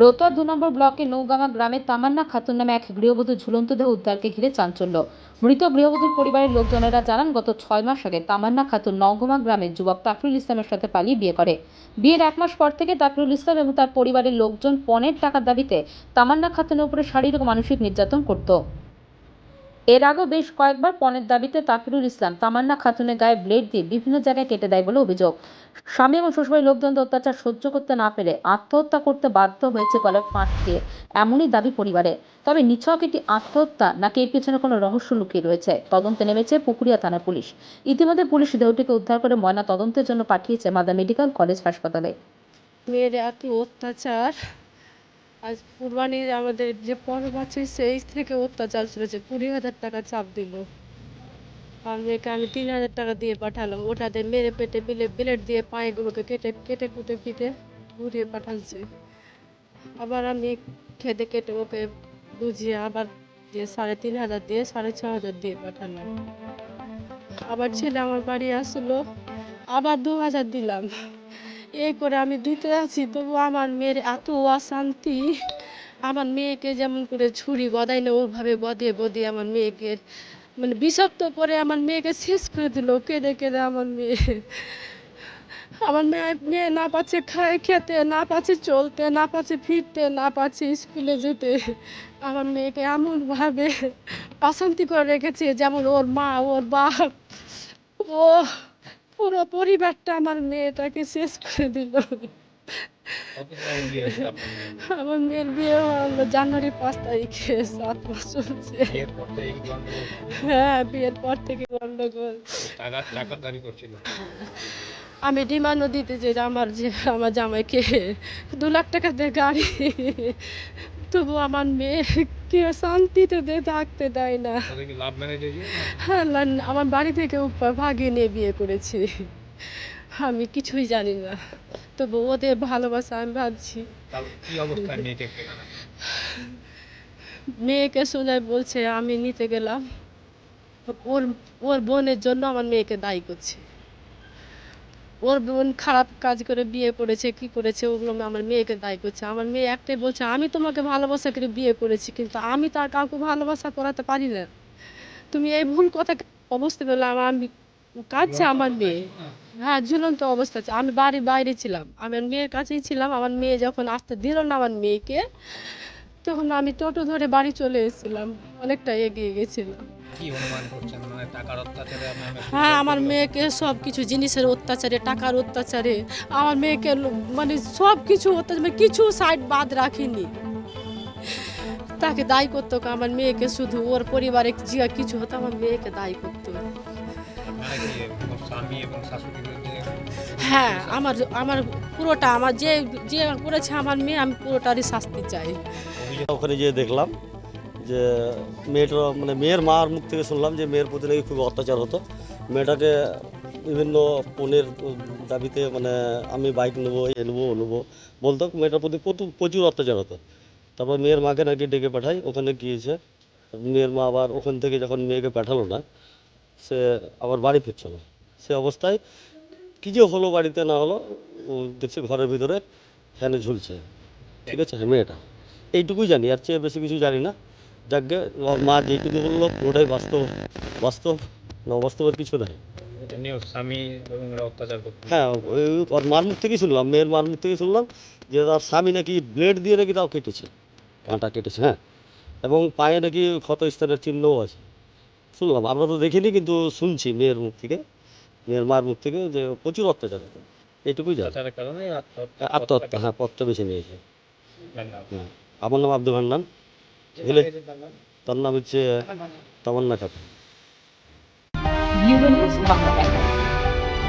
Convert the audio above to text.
রৌতর দু নম্বর ব্লকের নৌগামা গ্রামের তামান্না খাতুন নামে এক গৃহবধূ ঝুলন্ত দেহ উদ্ধারকে ঘিরে চাঞ্চল্য। মৃত গৃহবধূর পরিবারের লোকজনেরা জানান, গত ছয় মাস আগে তামান্না খাতুন নওগামা গ্রামের যুবক তাফরুল ইসলামের সাথে পালিয়ে বিয়ে করে। বিয়ের এক মাস পর থেকে তাফরুল ইসলাম এবং তার পরিবারের লোকজন পণের টাকার দাবিতে তামান্না খাতুনের উপরে শারীরিক ও মানসিক নির্যাতন করত। এর আগেও বেশ কয়েকবার পণের দাবিতে তাকিরুল ইসলাম তামান্না খাতুনের গায়ে ব্লেড দিয়ে বিভিন্ন জায়গায় কেটে দেয় বলে অভিযোগ। স্বামী এবং শ্বশুরবাড়ির লোকজনদের অত্যাচার সহ্য করতে না পেরে আত্মহত্যা করতে বাধ্য হয়েছে ফাঁস দিয়ে এমনই দাবি পরিবারে। তবে নিছক এটি আত্মহত্যা নাকি এর পেছনে কোনো রহস্য লুকিয়ে রয়েছে? তদন্তে নেমেছে পুকুরিয়া থানার পুলিশ। ইতিমধ্যে পুলিশ দেহটিকে উদ্ধার করে ময়না তদন্তের জন্য পাঠিয়েছে মাদার মেডিকেল কলেজ হাসপাতালে। মেয়ের এত অত্যাচার আজ কুরবানির আমাদের যে পরব আছে, সেই থেকে অত্যাচার চলেছে কুড়ি হাজার টাকা চাপ দিল। মেয়েকে আমি তিন হাজার টাকা দিয়ে পাঠালাম ওটাতে মেরে পেটে বিলে বিলেট দিয়ে পায়েগুলোকে কেটে কেটে কুটে পিটে ঘুরিয়ে পাঠাচ্ছে আবার আমি খেতে কেটে ওকে বুঝিয়ে আবার দিয়ে সাড়ে তিন হাজার দিয়ে সাড়ে ছ হাজার দিয়ে পাঠালাম। আবার ছেলে আমার বাড়ি আসলো। আবার দু হাজার দিলাম। এই করে আমি দিতে আছি, তবু আমার মেয়ের এত অশান্তি। আমার মেয়েকে যেমন করে ছুরি গদাই না ওভাবে বদিয়ে বদিয়ে আমার মেয়েকে মানে বিষাক্ত করে আমার মেয়েকে শেষ করে দিল, কেঁদে কেঁদে আমার মেয়ে। আমার মেয়ে মেয়ে না পাচ্ছে খায় খেতে, না পাচ্ছে চলতে, না পাচ্ছে ফিরতে, না পাচ্ছে স্কুলে যেতে। আমার মেয়েকে এমনভাবে অশান্তি করে রেখেছে, যেমন ওর মা, ওর বাপ, ও পুরো পরিবারটা আমার মেয়েটাকে শেষ করে দিল। আমার মেয়ের বিয়ে হলো জানুয়ারি পাঁচ তারিখে সাত মাস চলছে। হ্যাঁ বিয়ের পর থেকে গন্ডগোল। আমি ডিমান্ডও দিতে যে আমার যে আমার জামাইকে দু লাখ টাকা দিয়ে গাড়ি তবু আমার মেয়েকে শান্তিতে দিয়ে থাকতে দেয় না। হ্যাঁ আমার বাড়ি থেকে ভাগিয়ে নিয়ে বিয়ে করেছি। আমি কিছুই জানি না। তবু ওদের ভালোবাসা আমি ভাবছি? মেয়েকে শোনায় বলছে আমি নিতে গেলাম। ওর ওর বোনের জন্য আমার মেয়েকে দায়ী করছে। ওর বোন খারাপ কাজ করে বিয়ে করেছে কি করেছে ওগুলো আমার মেয়েকে দায়ী করছে। আমার মেয়ে একটাই বলছে আমি তোমাকে ভালোবাসা করে বিয়ে করেছি কিন্তু আমি তার কাউকে ভালোবাসা করাতে পারি না। তুমি এই ভুল কথা অবস্থা পেলে আমার আমি কাঁদছে আমার মেয়ে। হ্যাঁ। ঝুলন্ত অবস্থা আছে আমি বাড়ি বাইরে ছিলাম। আমার মেয়ের কাছেই ছিলাম। আমার মেয়ে যখন আসতে দিল না আমার মেয়েকে তখন আমি টোটো ধরে বাড়ি চলে এসেছিলাম। অনেকটা এগিয়ে গেছিলাম। কি অনুমান করছেন? মানে হ্যাঁ আমার মেয়েকে সব কিছু জিনিসের অত্যাচারে টাকার অত্যাচারে আমার মেয়েকে মানে সব কিছু অত্যাচার মানে কিছু সাইড বাদ রাখিনি। তাকে দায়ী করতো আমার মেয়েকে শুধু ওর পরিবারে যে কিছু হতো আমার মেয়েকে দায়ী করতো মানে হ্যাঁ আমার আমার পুরোটা আমার যে যে করেছে আমার মেয়ে আমি পুরোটারই শাস্তি চাই। ওখানে যেয়ে দেখলাম। যে মেয়েটার মানে মেয়ের মার মুখ থেকে শুনলাম যে মেয়ের প্রতি নাকি খুব অত্যাচার হতো। মেয়েটাকে বিভিন্ন পণের দাবিতে মানে আমি বাইক নেব, এ নেব, ও নেব বলতো, মেয়েটার প্রতি প্রচুর অত্যাচার হতো। তারপর মেয়ের মাকে নাকি ডেকে পাঠাই, ওখানে গিয়েছে। মেয়ের মা আবার ওখান থেকে যখন মেয়েকে পাঠালো না, সে আবার বাড়ি ফিরছিল সে অবস্থায় কী যে হলো বাড়িতে না হলো দেখছে ঘরের ভিতরে ফ্যানে ঝুলছে। ঠিক আছে, মেয়েটা। এইটুকুই জানি আর চেয়ে বেশি কিছু জানি না। যাকে মা যেটুকু বলল পুরোটাই বাস্তব বাস্তব না অবাস্তবের কিছু নাই। হ্যাঁ ওর মার মুখ থেকেই শুনলাম মেয়ের মার মুখ থেকেই শুনলাম যে তার স্বামী নাকি ব্লেড দিয়ে নাকি তাও কেটেছে কাঁটা কেটেছে হ্যাঁ। এবং পায়ে নাকি ক্ষত স্থানের চিহ্নও আছে। শুনলাম আমরা তো দেখিনি কিন্তু শুনছি মেয়ের মুখ থেকে মেয়ের মার মুখ থেকে যে প্রচুর অত্যাচার এইটুকুই জানি। আত্মহত্যা হ্যাঁ পথটা বেছে নিয়েছে। হ্যাঁ। আমার নাম আব্দুল হান্নান। তার নাম হচ্ছে তামান্না খাতুন